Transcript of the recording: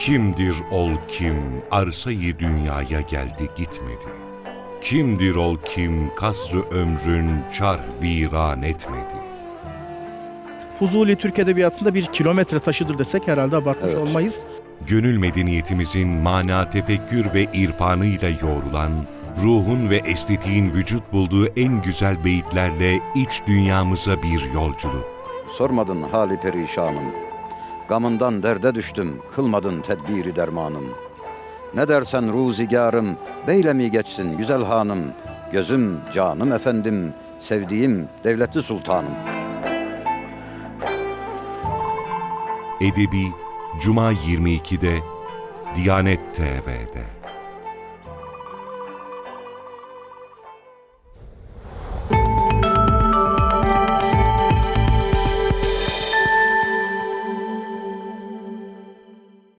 Kimdir ol kim, arsayı dünyaya geldi gitmedi. Kimdir ol kim, kasrı ömrün çar viran etmedi. Fuzuli Türk Edebiyatı'nda bir kilometre taşıdır desek herhalde abartmış Evet. olmayız. Gönül medeniyetimizin mana tefekkür ve irfanıyla yoğrulan, ruhun ve estetiğin vücut bulduğu en güzel beyitlerle iç dünyamıza bir yolculuk. Sormadın hali perişanım. Gamından derde düştüm, kılmadın tedbiri dermanım. Ne dersen ruzigarım, beyle mi geçsin güzel hanım? Gözüm, canım efendim, sevdiğim devleti sultanım. Edebi Cuma 22'de Diyanet TV'de.